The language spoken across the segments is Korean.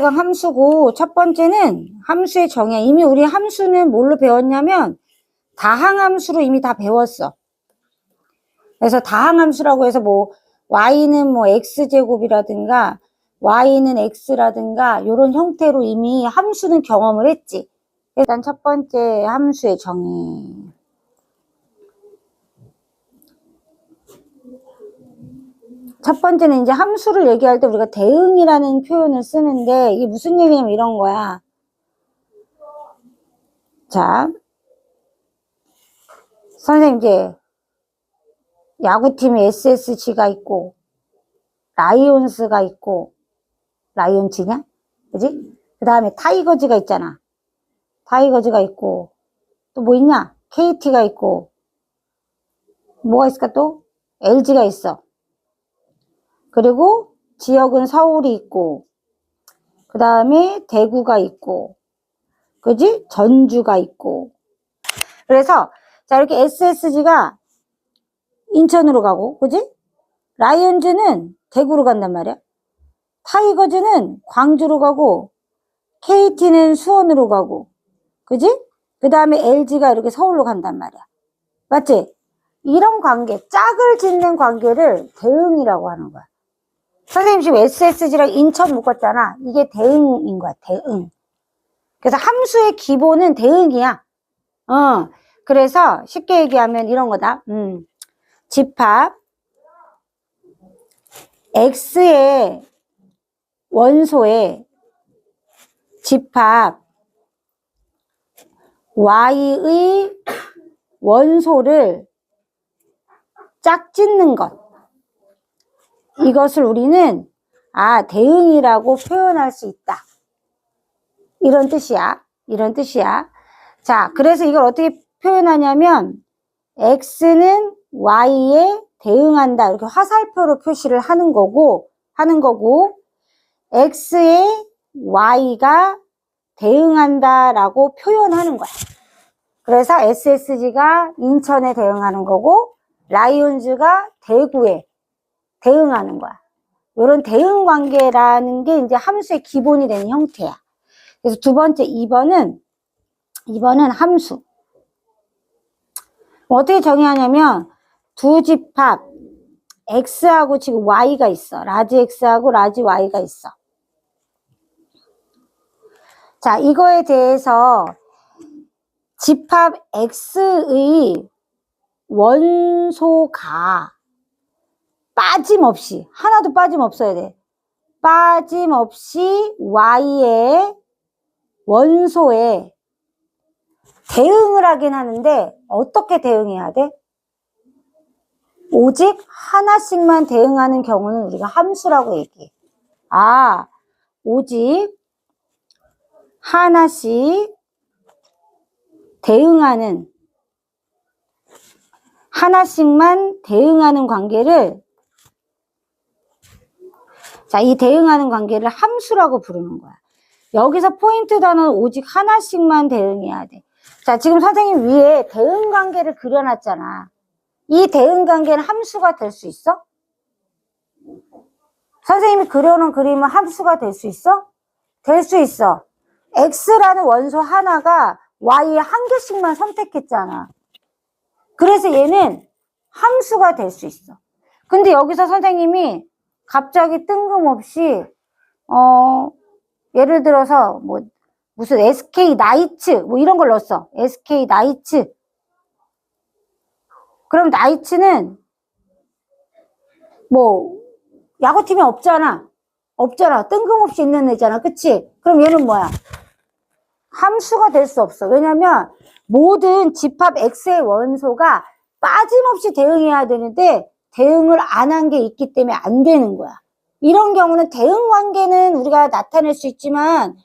4강 함수고 첫 번째는 함수의 정의. 이미 우리 함수는 뭘로 배웠냐면 다항함수로 이미 다 배웠어. 그래서 다항함수라고 해서 뭐 y는 뭐 x제곱이라든가 y는 x라든가 이런 형태로 이미 함수는 경험을 했지. 일단 첫 번째 함수의 정의. 첫 번째는 이제 함수를 얘기할 때 우리가 대응이라는 표현을 쓰는데 이게 무슨 얘기냐면 이런 거야. 자, 선생님 이제 야구팀에 SSG가 있고 라이온스가 있고 라이온즈냐? 그지? 그 다음에 타이거즈가 있잖아. 타이거즈가 있고 또 뭐 있냐? KT가 있고 뭐가 있을까 또? LG가 있어. 그리고 지역은 서울이 있고 그 다음에 대구가 있고 그지? 전주가 있고 그래서 자 이렇게 SSG가 인천으로 가고 그지? 라이온즈는 대구로 간단 말이야 타이거즈는 광주로 가고 KT는 수원으로 가고 그지? 그 다음에 LG가 이렇게 서울로 간단 말이야 맞지? 이런 관계 짝을 짓는 관계를 대응이라고 하는 거야 선생님 지금 SSG랑 인천 묶었잖아. 이게 대응인 거야, 대응. 그래서 함수의 기본은 대응이야. 어, 그래서 쉽게 얘기하면 이런 거다. 음, 집합 X의 원소에 집합 Y의 원소를 짝짓는 것. 이것을 우리는 아 대응이라고 표현할 수 있다. 이런 뜻이야. 이런 뜻이야. 자, 그래서 이걸 어떻게 표현하냐면 x는 y에 대응한다. 이렇게 화살표로 표시를 하는 거고 하는 거고 x에 y가 대응한다라고 표현하는 거야. 그래서 SSG가 인천에 대응하는 거고 라이온즈가 대구에 대응하는 거야. 이런 대응 관계라는 게 이제 함수의 기본이 되는 형태야. 그래서 두 번째 2번은 2번은 함수. 어떻게 정의하냐면 두 집합 x하고 지금 y가 있어. 라지 x하고 라지 y가 있어. 자, 이거에 대해서 집합 x의 원소가 빠짐없이 하나도 빠짐없어야 돼. 빠짐없이 y의 원소에 대응을 하긴 하는데 어떻게 대응해야 돼? 오직 하나씩만 대응하는 경우는 우리가 함수라고 얘기해. 아, 오직 하나씩 대응하는 하나씩만 대응하는 관계를 자, 이 대응하는 관계를 함수라고 부르는 거야. 여기서 포인트 단어는 오직 하나씩만 대응해야 돼. 자, 지금 선생님 위에 대응 관계를 그려놨잖아. 이 대응 관계는 함수가 될 수 있어? 선생님이 그려놓은 그림은 함수가 될 수 있어? 될 수 있어. x라는 원소 하나가 y에 한 개씩만 선택했잖아. 그래서 얘는 함수가 될 수 있어. 근데 여기서 선생님이 갑자기 뜬금없이 어 예를 들어서 뭐 무슨 SK 나이츠 뭐 이런 걸 넣었어. SK 나이츠. 그럼 나이츠는 뭐 야구팀이 없잖아. 없잖아. 뜬금없이 있는 애잖아. 그치? 그럼 얘는 뭐야? 함수가 될 수 없어. 왜냐면 모든 집합 X의 원소가 빠짐없이 대응해야 되는데 대응을 안 한 게 있기 때문에 안 되는 거야. 이런 경우는 대응 관계는 우리가 나타낼 수 있지만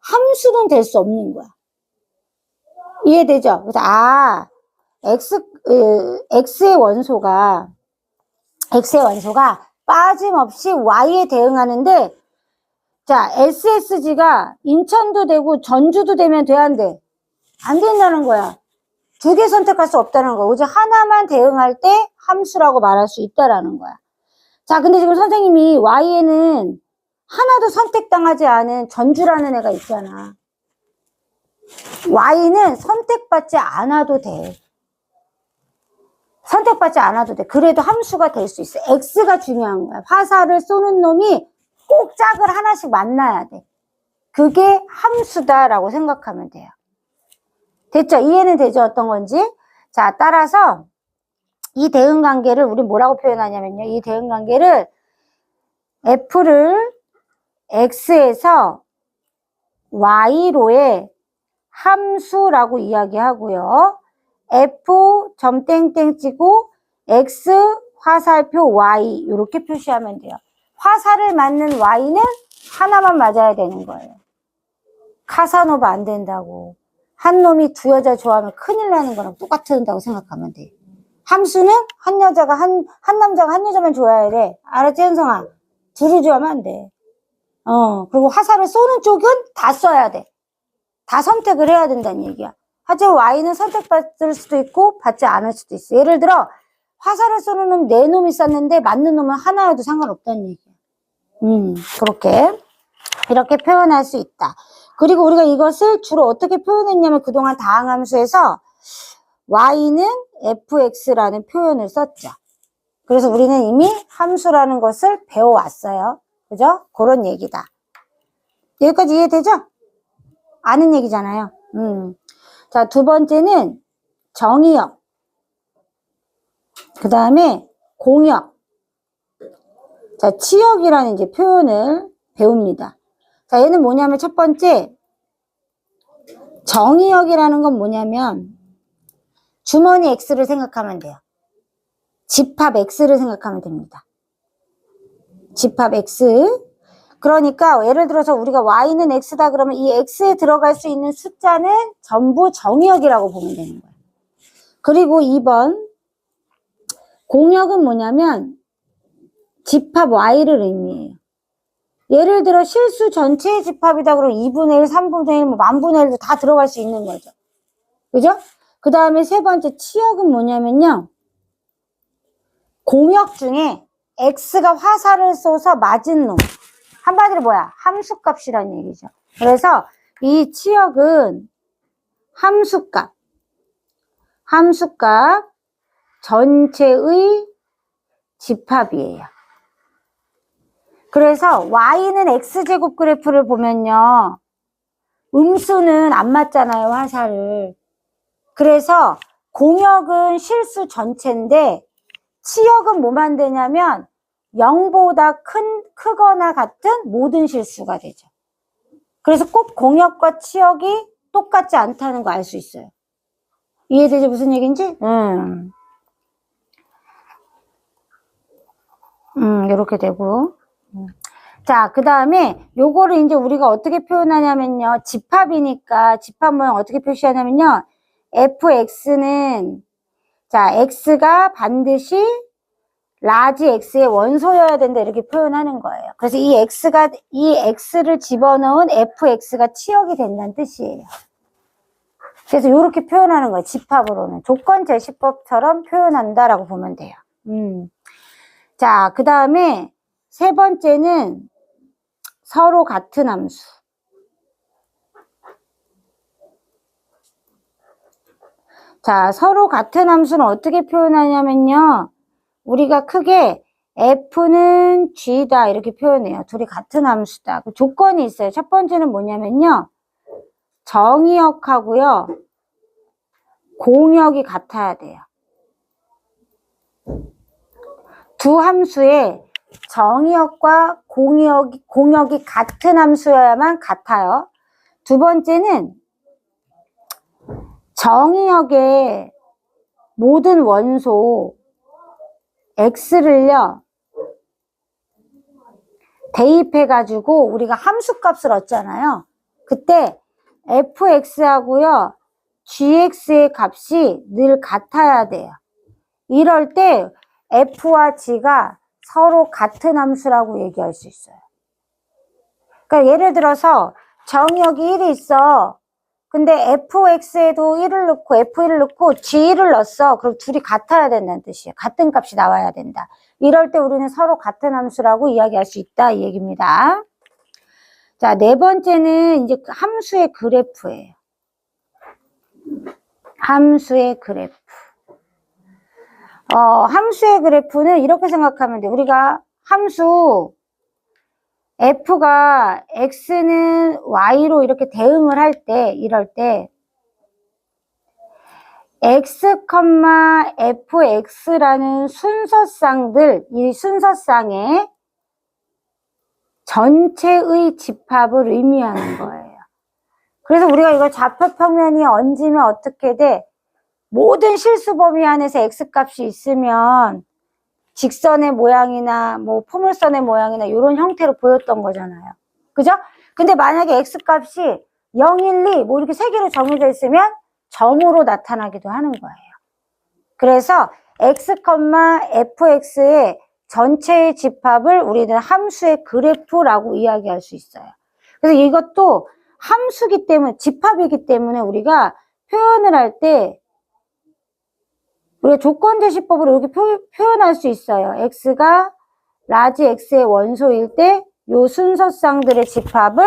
함수는 될 수 없는 거야. 이해되죠? 그래서 아 x 으, x의 원소가 x의 원소가 빠짐없이 y에 대응하는데 자 SSG가 인천도 되고 전주도 되면 돼야 안 돼? 안 된다는 거야. 두 개 선택할 수 없다는 거야. 오직 하나만 대응할 때 함수라고 말할 수 있다라는 거야. 자, 근데 지금 선생님이 y에는 하나도 선택당하지 않은 전주라는 애가 있잖아. Y는 선택받지 않아도 돼. 선택받지 않아도 돼. 그래도 함수가 될 수 있어. X가 중요한 거야. 화살을 쏘는 놈이 꼭 짝을 하나씩 만나야 돼. 그게 함수다라고 생각하면 돼요. 됐죠? 이해는 되죠? 어떤 건지? 자, 따라서 이 대응 관계를 우리 뭐라고 표현하냐면요. 이 대응 관계를 F를 X에서 Y로의 함수라고 이야기하고요. F 점 땡땡 치고 X 화살표 Y 이렇게 표시하면 돼요. 화살을 맞는 Y는 하나만 맞아야 되는 거예요. 카사노바 안 된다고. 한 놈이 두 여자 좋아하면 큰일 나는 거랑 똑같은다고 생각하면 돼. 함수는 한 여자가 한, 한 남자가 한 여자만 좋아해야 돼. 알았지, 현성아? 둘이 좋아하면 안 돼. 어, 그리고 화살을 쏘는 쪽은 다 써야 돼. 다 선택을 해야 된다는 얘기야. 하지만 Y는 선택받을 수도 있고 받지 않을 수도 있어. 예를 들어 화살을 쏘는 놈 네 놈이 쐈는데 맞는 놈은 하나여도 상관없다는 얘기야. 음, 그렇게 이렇게 표현할 수 있다. 그리고 우리가 이것을 주로 어떻게 표현했냐면 그동안 다항함수에서 Y는 fx라는 표현을 썼죠. 그래서 우리는 이미 함수라는 것을 배워왔어요. 그죠? 그런 얘기다. 여기까지 이해되죠? 아는 얘기잖아요. 음. 자, 두 번째는 정의역. 그 다음에 공역. 자, 치역이라는 이제 표현을 배웁니다. 자, 얘는 뭐냐면 첫 번째, 정의역이라는 건 뭐냐면 주머니 X를 생각하면 돼요. 집합 X를 생각하면 됩니다. 집합 X. 그러니까 예를 들어서 우리가 Y는 X다 그러면 이 X에 들어갈 수 있는 숫자는 전부 정의역이라고 보면 되는 거예요. 그리고 2번 공역은 뭐냐면 집합 Y를 의미해요. 예를 들어 실수 전체의 집합이다 그러면 2분의 1, 3분의 1, 뭐 만분의 1도 다 들어갈 수 있는 거죠. 그죠? 그 다음에 세 번째 치역은 뭐냐면요. 공역 중에 x가 화살을 쏘서 맞은 놈. 한마디로 뭐야? 함수값이라는 얘기죠. 그래서 이 치역은 함수값, 함수값 전체의 집합이에요. 그래서 y는 x제곱 그래프를 보면요. 음수는 안 맞잖아요, 화살을. 그래서 공역은 실수 전체인데 치역은 뭐만 되냐면 0보다 큰, 크거나 같은 모든 실수가 되죠. 그래서 꼭 공역과 치역이 똑같지 않다는 거 알 수 있어요. 이해되지 무슨 얘기인지? 음. 음, 이렇게 되고. 음. 자, 그 다음에 요거를 이제 우리가 어떻게 표현하냐면요. 집합이니까 집합 모양 어떻게 표시하냐면요. fx는 자, x가 반드시 라지 x의 원소여야 된다 이렇게 표현하는 거예요. 그래서 이 x가 이 x를 집어넣은 fx가 치역이 된다는 뜻이에요. 그래서 이렇게 표현하는 거예요. 집합으로는 조건 제시법처럼 표현한다라고 보면 돼요. 음. 자, 그 다음에 세 번째는 서로 같은 함수. 자, 서로 같은 함수는 어떻게 표현하냐면요. 우리가 크게 F는 G다 이렇게 표현해요. 둘이 같은 함수다. 그 조건이 있어요. 첫 번째는 뭐냐면요. 정의역하고요. 공역이 같아야 돼요. 두 함수의 정의역과 공역이, 공역이 같은 함수여야만 같아요. 두 번째는 정의역의 모든 원소 x를요 대입해 가지고 우리가 함수값을 얻잖아요. 그때 fx하고요 gx의 값이 늘 같아야 돼요. 이럴 때 f와 g가 서로 같은 함수라고 얘기할 수 있어요. 그러니까 예를 들어서 정의역이 1이 있어. 근데 fx에도 1을 넣고 f1을 넣고 g1을 넣었어. 그럼 둘이 같아야 된다는 뜻이에요. 같은 값이 나와야 된다. 이럴 때 우리는 서로 같은 함수라고 이야기할 수 있다 이 얘기입니다. 자, 네 번째는 이제 그 함수의 그래프예요. 함수의 그래프. 어, 함수의 그래프는 이렇게 생각하면 돼. 우리가 함수 f가 x는 y로 이렇게 대응을 할 때, 이럴 때, x, fx라는 순서쌍들, 이 순서쌍의 전체의 집합을 의미하는 거예요. 그래서 우리가 이걸 좌표평면이 얹으면 어떻게 돼? 모든 실수 범위 안에서 x 값이 있으면 직선의 모양이나 뭐 포물선의 모양이나 이런 형태로 보였던 거잖아요. 그죠? 근데 만약에 x 값이 0, 1, 2, 뭐 이렇게 세 개로 정해져 있으면 점으로 나타나기도 하는 거예요. 그래서 x, fx의 전체의 집합을 우리는 함수의 그래프라고 이야기할 수 있어요. 그래서 이것도 함수기 때문에, 집합이기 때문에 우리가 표현을 할 때, 우리가 조건 제시법으로 이렇게 표, 현할수 있어요. x가 라지 x의 원소일 때, 요 순서쌍들의 집합을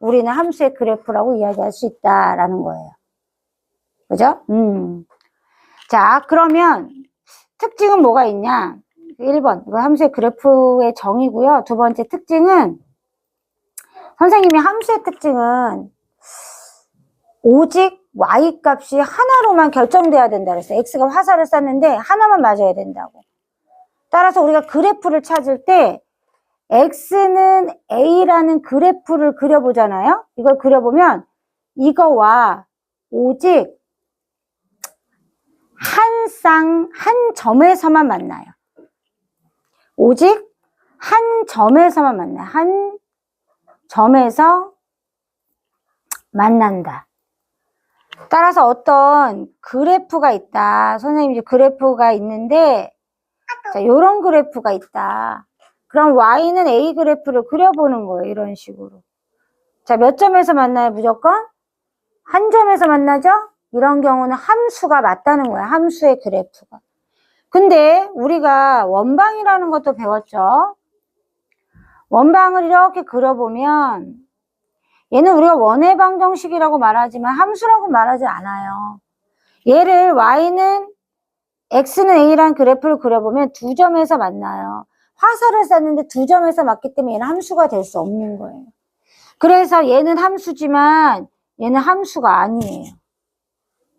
우리는 함수의 그래프라고 이야기할 수 있다라는 거예요. 그죠? 음. 자, 그러면 특징은 뭐가 있냐? 1번, 이거 함수의 그래프의 정의고요. 두 번째 특징은 선생님이 함수의 특징은 오직 y 값이 하나로만 결정돼야 된다 그랬어요. x가 화살을 쐈는데 하나만 맞아야 된다고. 따라서 우리가 그래프를 찾을 때 x는 a라는 그래프를 그려보잖아요. 이걸 그려보면 이거와 오직 한 쌍, 한 점에서만 만나요. 오직 한 점에서만 만나요. 한 점에서 만난다. 따라서 어떤 그래프가 있다. 선생님 이제 그래프가 있는데, 자, 요런 그래프가 있다. 그럼 y는 a 그래프를 그려보는 거예요. 이런 식으로. 자, 몇 점에서 만나요? 무조건? 한 점에서 만나죠? 이런 경우는 함수가 맞다는 거야. 함수의 그래프가. 근데 우리가 원방이라는 것도 배웠죠. 원방을 이렇게 그려보면 얘는 우리가 원의 방정식이라고 말하지만 함수라고 말하지 않아요. 얘를 y는 x는 a라는 그래프를 그려보면 두 점에서 만나요. 화살을 쐈는데 두 점에서 맞기 때문에 얘는 함수가 될 수 없는 거예요. 그래서 얘는 함수지만 얘는 함수가 아니에요.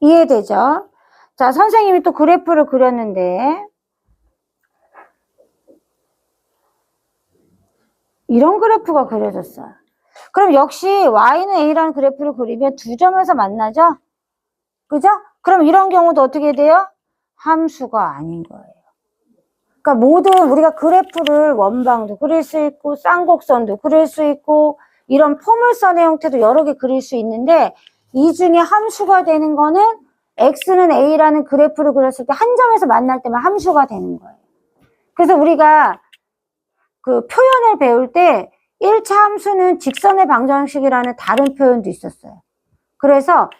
이해되죠? 자, 선생님이 또 그래프를 그렸는데 이런 그래프가 그려졌어요. 그럼 역시 y는 a라는 그래프를 그리면 두 점에서 만나죠? 그죠? 그럼 이런 경우도 어떻게 돼요? 함수가 아닌 거예요. 그러니까 모든 우리가 그래프를 원방도 그릴 수 있고 쌍곡선도 그릴 수 있고 이런 포물선의 형태도 여러 개 그릴 수 있는데 이 중에 함수가 되는 거는 x는 a라는 그래프를 그렸을 때 한 점에서 만날 때만 함수가 되는 거예요. 그래서 우리가 그 표현을 배울 때 1차 함수는 직선의 방정식이라는 다른 표현도 있었어요. 그래서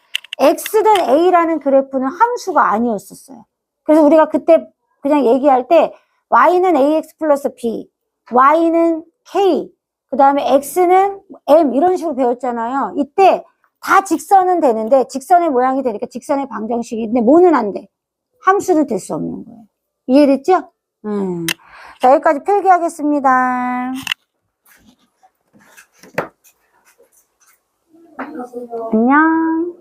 x는 a라는 그래프는 함수가 아니었었어요. 그래서 우리가 그때 그냥 얘기할 때 y는 ax 플러스 b, y는 k, 그 다음에 x는 m 이런 식으로 배웠잖아요. 이때 다 직선은 되는데 직선의 모양이 되니까 직선의 방정식인데 뭐는 안 돼? 함수는 될 수 없는 거예요. 이해됐죠? 음. 자 여기까지 필기하겠습니다. 안녕.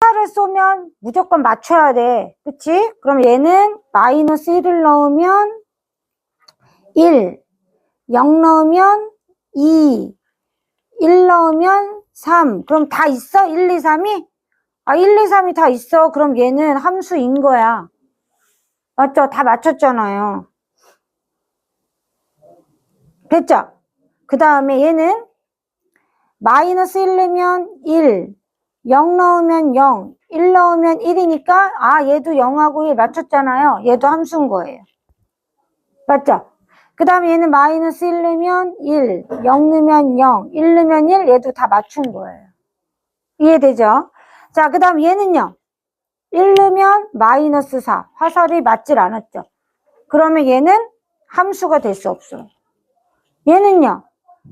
화살을 쏘면 무조건 맞춰야 돼. 그치? 그럼 얘는 마이너스 1을 넣으면 1, 0 넣으면 2, 1 넣으면 3. 그럼 다 있어? 1, 2, 3이? 아, 1, 2, 3이 다 있어. 그럼 얘는 함수인 거야. 맞죠? 다 맞췄잖아요. 됐죠? 그 다음에 얘는 마이너스 1 넣으면 1, 0 넣으면 0, 1 넣으면 1이니까 아 얘도 0하고 1 맞췄잖아요. 얘도 함수인 거예요. 맞죠? 그 다음에 얘는 마이너스 1 넣으면 1, 0 넣으면 0, 1 넣으면 1 얘도 다 맞춘 거예요. 이해되죠? 자, 그 다음 얘는요. 1넣으면 마이너스 4. 화살이 맞질 않았죠. 그러면 얘는 함수가 될 수 없어요. 얘는요.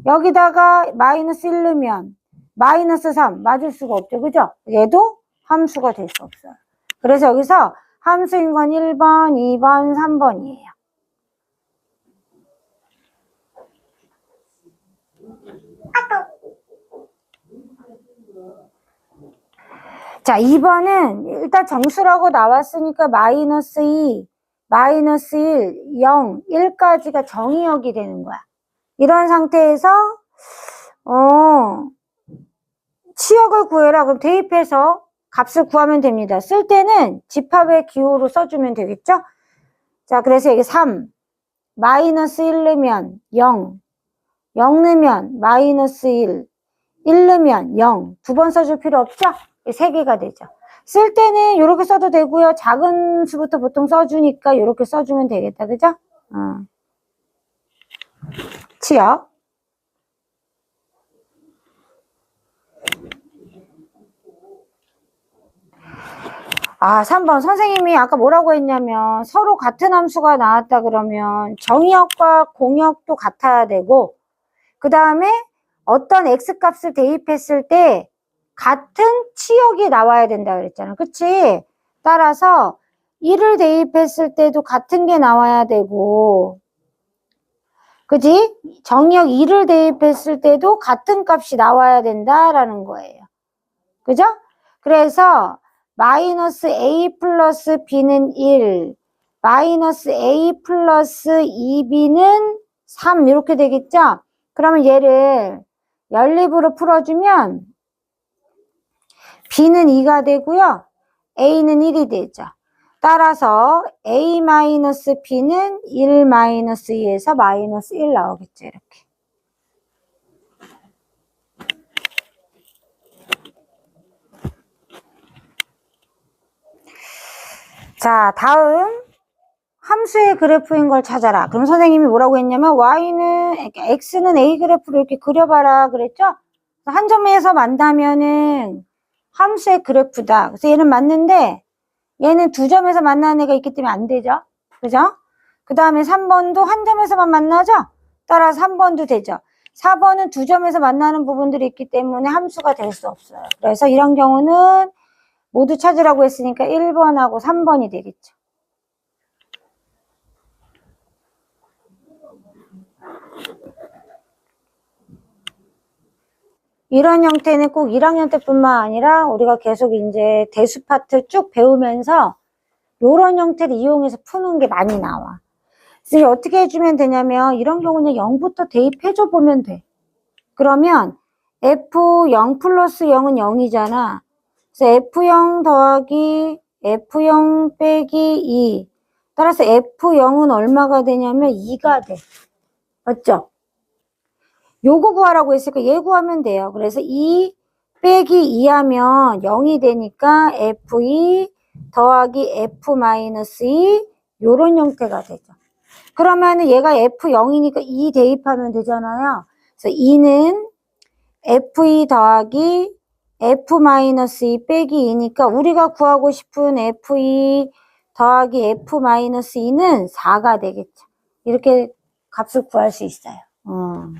여기다가 마이너스 1 넣으면 마이너스 3 맞을 수가 없죠. 그죠? 얘도 함수가 될 수 없어요. 그래서 여기서 함수인 건 1번, 2번, 3번이에요. 자, 2번은 일단 정수라고 나왔으니까 마이너스 2, 마이너스 1, 0, 1까지가 정의역이 되는 거야. 이런 상태에서 어, 치역을 구해라. 그럼 대입해서 값을 구하면 됩니다. 쓸 때는 집합의 기호로 써주면 되겠죠? 자, 그래서 이게 3, 마이너스 1 넣으면 0, 0 넣으면 마이너스 1, 1 넣으면 0. 두 번 써줄 필요 없죠? 세 개가 되죠. 쓸 때는 이렇게 써도 되고요. 작은 수부터 보통 써주니까 이렇게 써주면 되겠다. 그죠? 어. 치역. 아, 3번. 선생님이 아까 뭐라고 했냐면 서로 같은 함수가 나왔다 그러면 정의역과 공역도 같아야 되고 그 다음에 어떤 x값을 대입했을 때 같은 치역이 나와야 된다 그랬잖아. 그치? 따라서 1을 대입했을 때도 같은 게 나와야 되고 그지? 정역 2를 대입했을 때도 같은 값이 나와야 된다라는 거예요. 그죠? 그래서 마이너스 a 플러스 b는 1, 마이너스 a 플러스 2b는 3 이렇게 되겠죠? 그러면 얘를 연립으로 풀어주면 b는 2가 되고요. a는 1이 되죠. 따라서 a 마이너스 b는 1 마이너스 2에서 마이너스 1 나오겠죠. 이렇게. 자, 다음 함수의 그래프인 걸 찾아라. 그럼 선생님이 뭐라고 했냐면 y는 그러니까 x는 a 그래프를 이렇게 그려봐라 그랬죠? 한 점에서 만나면은 함수의 그래프다. 그래서 얘는 맞는데 얘는 두 점에서 만나는 애가 있기 때문에 안 되죠. 그죠? 그 다음에 3번도 한 점에서만 만나죠? 따라서 3번도 되죠. 4번은 두 점에서 만나는 부분들이 있기 때문에 함수가 될 수 없어요. 그래서 이런 경우는 모두 찾으라고 했으니까 1번하고 3번이 되겠죠. 이런 형태는 꼭 1학년 때뿐만 아니라 우리가 계속 이제 대수 파트 쭉 배우면서 이런 형태를 이용해서 푸는 게 많이 나와. 그래서 어떻게 해주면 되냐면 이런 경우는 0부터 대입해줘 보면 돼. 그러면 F0 플러스 0은 0이잖아. 그래서 F0 더하기 F0 빼기 2. 따라서 F0은 얼마가 되냐면 2가 돼. 맞죠? 요거 구하라고 했으니까 얘 구하면 돼요. 그래서 2 빼기 2 하면 0이 되니까 F2 더하기 F 마이너스 2 요런 형태가 되죠. 그러면 은 얘가 F0이니까 2 대입하면 되잖아요. 그래서 2는 F2 더하기 F 마이너스 2 빼기 2니까 우리가 구하고 싶은 F2 더하기 F 마이너스 2는 4가 되겠죠. 이렇게 값을 구할 수 있어요. 어.